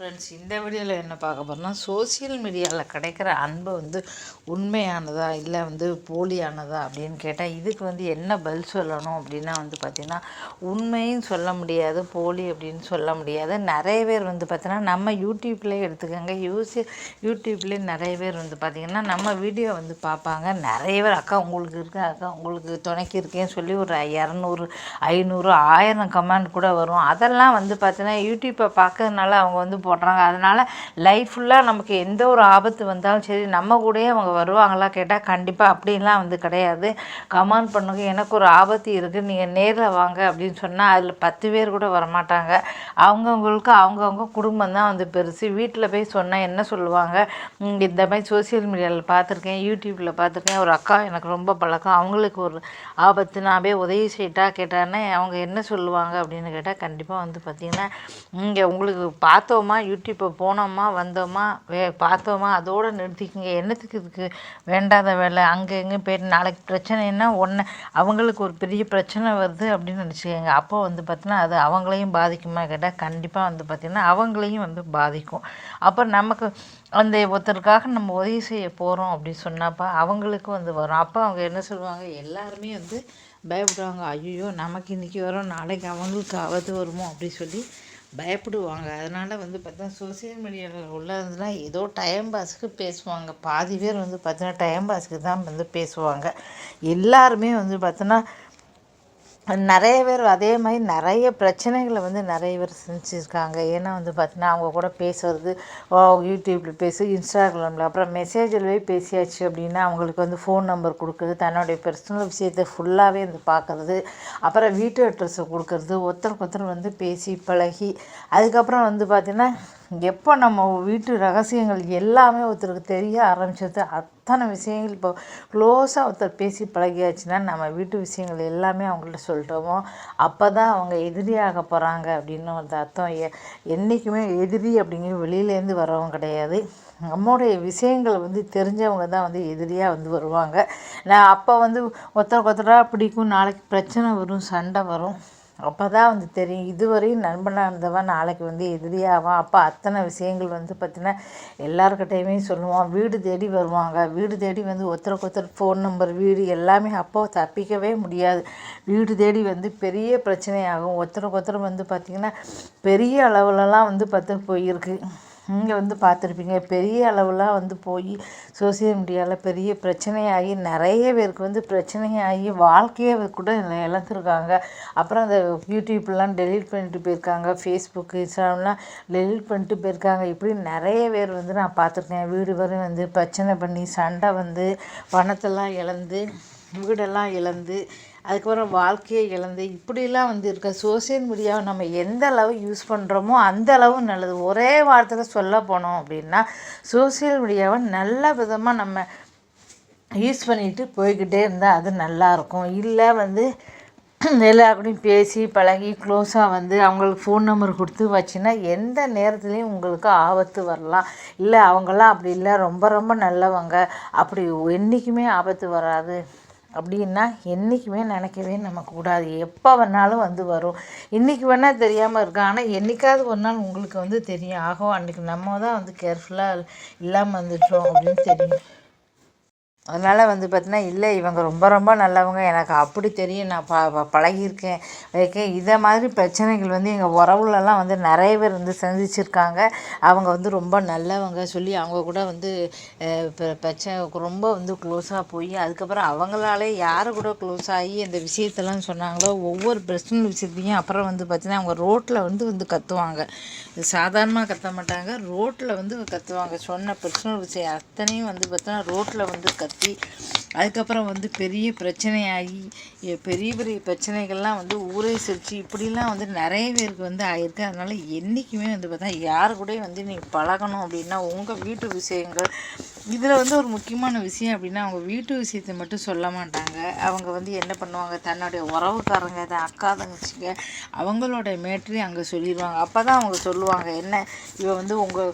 Friends இந்த வீடியோவில் என்ன பார்க்க போகிறோம்னா சோசியல் மீடியாவில் கிடைக்கிற அன்பு வந்து உண்மையானதா இல்லை வந்து போலியானதா அப்படின்னு கேட்டால் இதுக்கு வந்து என்ன பதில் சொல்லணும் அப்படின்னா வந்து பார்த்திங்கன்னா உண்மையும் சொல்ல முடியாது போலி அப்படின்னு சொல்ல முடியாது. நிறைய பேர் வந்து பார்த்தீங்கன்னா நம்ம யூடியூப்லேயே எடுத்துக்கோங்க யூசி யூடியூப்லேயே நிறைய பேர் வந்து பார்த்திங்கன்னா நம்ம வீடியோ வந்து பார்ப்பாங்க. நிறைய பேர் அக்கா உங்களுக்கு இருக்கு அக்கா உங்களுக்கு துணைக்கு இருக்கேன்னு சொல்லி ஒரு இரநூறு ஐநூறு ஆயிரம் கமெண்ட் கூட வரும். அதெல்லாம் வந்து பார்த்திங்கன்னா யூடியூப்பை பார்க்கறதுனால அவங்க வந்து போடுறாங்க. அதனால் லைஃப் ஃபுல்லாக நமக்கு எந்த ஒரு ஆபத்து வந்தாலும் சரி நம்ம கூடயே அவங்க வருவாங்களா கேட்டால் கண்டிப்பாக அப்படின்லாம் வந்து கிடையாது. கமெண்ட் பண்ணுங்க எனக்கு ஒரு ஆபத்து இருக்குது நீங்கள் நேரில் வாங்க அப்படின்னு சொன்னால் அதில் பத்து பேர் கூட வரமாட்டாங்க. அவங்கவுங்களுக்கு அவங்கவுங்க குடும்பம் தான் வந்து பெருசு. வீட்டில் போய் சொன்னால் என்ன சொல்லுவாங்க? இந்த மாதிரி சோஷியல் மீடியாவில் பார்த்துருக்கேன் யூடியூப்பில் பார்த்துருக்கேன். ஒரு அக்கா எனக்கு ரொம்ப பழக்கம். அவங்களுக்கு ஒரு ஆபத்து நான் போய் உதவி செய்யிட்டா கேட்டானே அவங்க என்ன சொல்லுவாங்க அப்படின்னு கேட்டால் கண்டிப்பாக வந்து பார்த்திங்கன்னா இங்கே உங்களுக்கு பார்த்தோமா யூடியூப்பை போனோமா வந்தோமா வே பார்த்தோமா அதோடு நிறுத்திக்கங்க. என்னத்துக்கு இதுக்கு வேண்டாத வேலை? அங்கே எங்கே போயிட்டு நாளைக்கு பிரச்சனைன்னா ஒன்று அவங்களுக்கு ஒரு பெரிய பிரச்சனை வருது அப்படின்னு நினச்சிக்கோங்க. அப்போ வந்து பார்த்திங்கன்னா அது அவங்களையும் பாதிக்குமா கேட்டால் கண்டிப்பாக வந்து பார்த்திங்கன்னா அவங்களையும் வந்து பாதிக்கும். அப்போ நமக்கு அந்த ஒருத்தருக்காக நம்ம உதவி செய்ய போகிறோம் அப்படின்னு சொன்னப்போ அவங்களுக்கும் வந்து வரும். அப்போ அவங்க என்ன சொல்லுவாங்க எல்லாருமே வந்து பயப்படுவாங்க. ஐயோ நமக்கு இன்றைக்கி வரும் நாளைக்கு அவங்களுக்கு ஆபத்து வருமோ அப்படி சொல்லி பயப்படுவாங்க. அதனால் வந்து பார்த்தா சோசியல் மீடியாவில் உள்ளதுலாம் ஏதோ டைம் பாஸுக்கு பேசுவாங்க. பாதி பேர் வந்து பார்த்தீங்கன்னா டைம் பாஸுக்கு தான் வந்து பேசுவாங்க. எல்லாருமே வந்து பார்த்தோன்னா நிறைய பேர் அதே மாதிரி நிறைய பிரச்சனைகளை வந்து நிறைய பேர் செஞ்சுருக்காங்க. ஏன்னா வந்து பார்த்தீங்கன்னா அவங்க கூட பேசுறது ஓ யூடியூப்பில் பேசு இன்ஸ்டாகிராமில். அப்புறம் மெசேஜில் போய் பேசியாச்சு அப்படின்னா அவங்களுக்கு வந்து ஃபோன் நம்பர் கொடுக்குறது தன்னுடைய பர்சனல் விஷயத்தை ஃபுல்லாகவே வந்து பார்க்குறது அப்புறம் வீட்டு அட்ரஸை கொடுக்கறது ஒருத்தருக்கு ஒருத்தர் வந்து பேசி பழகி அதுக்கப்புறம் வந்து பார்த்திங்கன்னா எப்போ நம்ம வீட்டு ரகசியங்கள் எல்லாமே ஒருத்தருக்கு தெரிய ஆரம்பிச்சது அத்தனை விஷயங்கள் இப்போ க்ளோஸாக ஒருத்தர் பேசி பழகியாச்சுன்னா நம்ம வீட்டு விஷயங்கள் எல்லாமே அவங்கள்ட்ட சொல்லிட்டோமோ அப்போ தான் அவங்க எதிரியாக போகிறாங்க அப்படின்னு ஒரு அர்த்தம். எ என்றைக்குமே எதிரி அப்படிங்கிற வெளியிலேருந்து வரவங்க கிடையாது. நம்மளுடைய விஷயங்கள் வந்து தெரிஞ்சவங்க தான் வந்து எதிரியாக வந்து வருவாங்க. நான் அப்போ வந்து ஒருத்தருக்கு ஒருத்தராக பிடிக்கும் நாளைக்கு பிரச்சனை வரும் சண்டை வரும். அப்போ தான் வந்து தெரியும். இதுவரையும் நண்பனாக இருந்தவன் நாளைக்கு வந்து எதிரியாவான். அப்போ அத்தனை விஷயங்கள் வந்து பார்த்திங்கன்னா எல்லாருக்கிட்டையுமே சொல்லுவான். வீடு தேடி வருவாங்க. வீடு தேடி வந்து ஒருத்தருக்கு ஒருத்தர் ஃபோன் நம்பர் வீடு எல்லாமே அப்போ தப்பிக்கவே முடியாது. வீடு தேடி வந்து பெரிய பிரச்சனையாகும். ஒருத்தருக்கு ஒருத்தர் வந்து பார்த்திங்கன்னா பெரிய அளவுலலாம் வந்து பார்த்து போயிருக்கு. இங்கே வந்து பார்த்துருப்பீங்க பெரிய அளவுலாம் வந்து போய் சோசியல் மீடியாவில் பெரிய பிரச்சனையாகி நிறைய பேருக்கு வந்து பிரச்சனையாகி வாழ்க்கையே கூட இழந்துருக்காங்க. அப்புறம் அந்த யூடியூப்லாம் டெலீட் பண்ணிட்டு போயிருக்காங்க ஃபேஸ்புக்கு இன்ஸ்டாகிராம்லாம் டெலீட் பண்ணிட்டு போயிருக்காங்க. இப்படி நிறைய பேர் வந்து நான் பார்த்துருக்கேன். வீடு வரையும் வந்து பிரச்சனை பண்ணி சண்டை வந்து பணத்தெல்லாம் இழந்து வீடெல்லாம் இழந்து அதுக்கப்புறம் வாழ்க்கையை இழந்து இப்படிலாம் வந்து இருக்க சோசியல் மீடியாவை நம்ம எந்த அளவு யூஸ் பண்ணுறோமோ அந்த அளவு நல்லது. ஒரே வார்த்தையில் சொல்ல போனோம் அப்படின்னா சோசியல் மீடியாவை நல்ல விதமாக நம்ம யூஸ் பண்ணிட்டு போய்கிட்டே இருந்தால் அது நல்லாயிருக்கும் இல்லை வந்து எல்லாருக்கூடையும் பேசி பழகி க்ளோஸாக வந்து அவங்களுக்கு ஃபோன் நம்பர் கொடுத்து வச்சுன்னா எந்த நேரத்துலையும் உங்களுக்கு ஆபத்து வரலாம். இல்லை அவங்களாம் அப்படி இல்லை ரொம்ப ரொம்ப நல்லவங்க. அப்படி என்றைக்குமே ஆபத்து வராது. அப்படின்னா என்றைக்குமே நினைக்கவே நம்ம கூடாது. எப்போ வேணாலும் வந்து வரும். இன்றைக்கி வேணால் தெரியாமல் இருக்கும் ஆனால் என்றைக்காவது ஒரு நாள் உங்களுக்கு வந்து தெரியும். ஆகும் அன்றைக்கி நம்ம தான் வந்து கேர்ஃபுல்லாக இல்லாமல் வந்துட்டோம் அப்படின்னு தெரியும். அதனால் வந்து பார்த்தீங்கன்னா இல்லை இவங்க ரொம்ப ரொம்ப நல்லவங்க. எனக்கு அப்படி தெரியும். நான் ப பழகியிருக்கேன். இருக்கேன் இதை மாதிரி பிரச்சனைகள் வந்து எங்கள் உறவுலலாம் வந்து நிறைய பேர் வந்து சந்திச்சிருக்காங்க. அவங்க வந்து ரொம்ப நல்லவங்க சொல்லி அவங்க கூட வந்து பிர- பிரச்சனை ரொம்ப வந்து க்ளோஸாக போய் அதுக்கப்புறம் அவங்களாலே யார் கூட க்ளோஸ் ஆகி அந்த விஷயத்தெல்லாம் சொன்னாங்களோ ஒவ்வொரு பர்சனல் விஷயத்தையும் அப்புறம் வந்து பார்த்திங்கன்னா அவங்க ரோட்டில் வந்து வந்து கற்றுவாங்க சாதாரணமாக கத்த மாட்டாங்க. ரோட்டில் வந்து கற்றுவாங்க சொன்ன பர்சனல் விஷயம் அத்தனையும் வந்து பார்த்தோன்னா ரோட்டில் வந்து கத்தி அதுக்கப்புறம் வந்து பெரிய பிரச்சனையாகி பெரிய பெரிய பிரச்சனைகள்லாம் வந்து ஊரே சிரிச்சு இப்படிலாம் வந்து நிறைய பேருக்கு வந்து ஆயிருக்கு அதனால் என்றைக்குமே வந்து பார்த்தா யார் கூட வந்து நீ பழகணும் அப்படின்னா உங்கள் வீட்டு விஷயங்கள் இதில் வந்து ஒரு முக்கியமான விஷயம் அப்படின்னா அவங்க வீட்டு விஷயத்தை மட்டும் சொல்ல மாட்டாங்க. அவங்க வந்து என்ன பண்ணுவாங்க? தன்னுடைய உறவுக்காரங்க தான் அக்கா தங்கச்சிங்க அவங்களோட மேட்ரி அங்கே சொல்லிடுவாங்க அப்போ தான் அவங்க சொல்லுவாங்க என்ன இவன் வந்து உங்கள்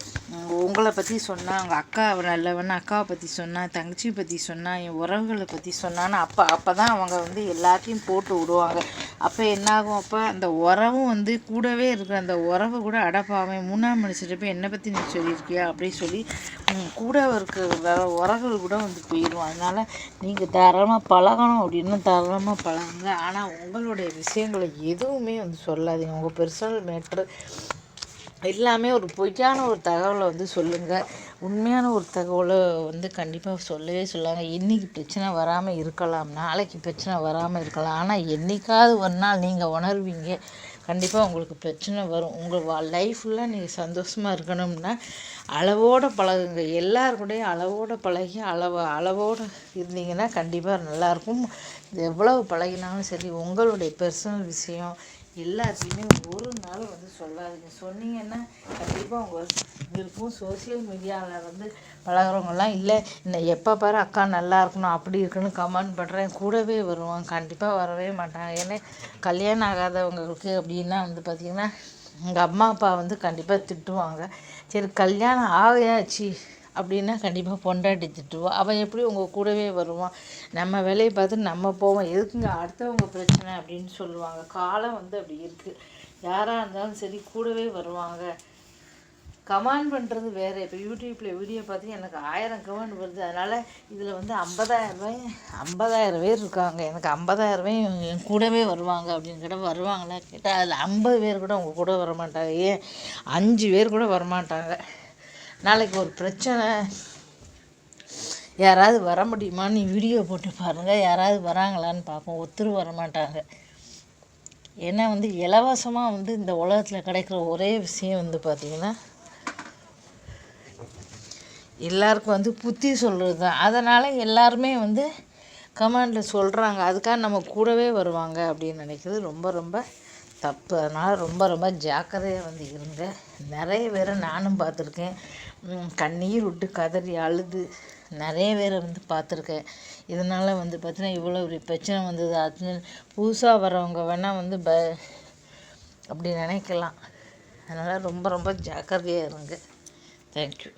உங்களை பற்றி சொன்னால் அவங்க அக்கா நல்லவன் அக்காவை பற்றி சொன்னா தங்கச்சியை பற்றி பற்றி சொன்னால் என் உறவுகளை பற்றி சொன்னான்னு அப்போ அப்போ தான் அவங்க வந்து எல்லாத்தையும் போட்டு விடுவாங்க. அப்போ என்னாகும்? அப்போ அந்த உறவும் வந்து கூடவே இருக்கிற அந்த உறவு கூட அடப்பாவே மூணாம் மனுஷன் போய் என்னை பற்றி நீ சொல்லியிருக்கியா? அப்படின்னு சொல்லி கூட இருக்கிற வேற உறவுகள் கூட வந்து போயிடும். அதனால் நீங்கள் தாராளமாக பழகணும் அப்படின்னு தாராளமாக பழகுங்க. ஆனால் உங்களுடைய விஷயங்களை எதுவுமே வந்து சொல்லாதீங்க. உங்கள் பெர்சனல் மேட்ரு எல்லாமே ஒரு பொய்யான ஒரு தகவலை வந்து சொல்லுங்கள் உண்மையான ஒரு தகவலை வந்து கண்டிப்பாக சொல்லவே சொல்லாங்க. இன்றைக்கி பிரச்சனை வராமல் இருக்கலாம். நாளைக்கு பிரச்சனை வராமல் இருக்கலாம். ஆனால் என்றைக்காவது ஒரு நாள் நீங்கள் உணர்வீங்க கண்டிப்பாக உங்களுக்கு பிரச்சனை வரும். உங்கள் வா லைஃப்பில் நீங்கள் சந்தோஷமாக இருக்கணும்னா அளவோடு பழகுங்க. எல்லார் அளவோடு பழகி அளவு அளவோடு இருந்தீங்கன்னா கண்டிப்பாக நல்லாயிருக்கும். எவ்வளவு பழகினாலும் சரி உங்களுடைய பர்சனல் விஷயம் எல்லாத்தையுமே ஒரு நாள் சொல்லாதீங்க சொன்னீங்கன்னா கண்டிப்பாக உங்கள் இருக்கும் சோஷியல் மீடியாவில் வந்து பழகிறவங்கலாம் இல்லை. இன்னும் எப்போ பாரு அக்கா நல்லா இருக்கணும் அப்படி இருக்குன்னு கமெண்ட் பண்ணுறேன் கூடவே வருவான். கண்டிப்பாக வரவே மாட்டாங்க ஏன்னா கல்யாணம் ஆகாதவங்களுக்கு அப்படின்னா வந்து பார்த்திங்கன்னா எங்கள் அம்மா அப்பா வந்து கண்டிப்பாக திட்டுவாங்க. சரி கல்யாணம் ஆகையாச்சு அப்படின்னா கண்டிப்பாக பொண்டாட்டி திட்டுவோம் அவன் எப்படி உங்கள் கூடவே வருவான்? நம்ம வேலையை பார்த்து நம்ம போவோம். எதுக்குங்க அடுத்தவங்க பிரச்சனை அப்படின்னு சொல்லுவாங்க. காலம் வந்து அப்படி இருக்குது யாராக இருந்தாலும் சரி கூடவே வருவாங்க. கமெண்ட் பண்ணுறது வேறு. இப்போ யூடியூப்பில் வீடியோ பார்த்து எனக்கு ஆயிரம் கமெண்ட் வருது. அதனால் இதில் வந்து ஐம்பதாயிரம் ரூபாய் ஐம்பதாயிரம் பேர் இருக்காங்க. எனக்கு ஐம்பதாயிரம் ரூபாய் என் கூடவே வருவாங்க அப்படின்னு கேட்டால் வருவாங்களா கேட்டால் அதில் ஐம்பது பேர் கூட உங்கள் கூட வர மாட்டாங்க. ஏன்? அஞ்சு பேர் கூட வரமாட்டாங்க நாளைக்கு ஒரு பிரச்சனை. யாராவது வர முடியுமான்னு வீடியோ போட்டு பாருங்கள் யாராவது வராங்களான்னு பார்ப்போம். ஒத்துரு வர மாட்டாங்க. ஏன்னா வந்து இலவசமாக வந்து இந்த உலகத்தில் கிடைக்கிற ஒரே விஷயம் வந்து பார்த்திங்கன்னா எல்லாருக்கும் வந்து புத்தி சொல்கிறது தான் அதனால் எல்லாருமே வந்து கமெண்டில் சொல்கிறாங்க அதுக்காக நம்ம கூடவே வருவாங்க அப்படின்னு நினைக்கிறது ரொம்ப ரொம்ப தப்பு. அதனால் ரொம்ப ரொம்ப ஜாக்கிரதையாக வந்து இருங்க. நிறைய பேரை நானும் பார்த்துருக்கேன். கண்ணீர் விட்டு கதறி அழுது நிறைய பேரை வந்து பார்த்துருக்கேன். இதனால் வந்து பார்த்தீங்கன்னா இவ்வளோ ஒரு பிரச்சனை வந்தது. அது புதுசாக வரவங்க வேணால் வந்து ப அப்படி நினைக்கலாம். அதனால் ரொம்ப ரொம்ப ஜாக்கிரதையாக இருங்க. தேங்க்யூ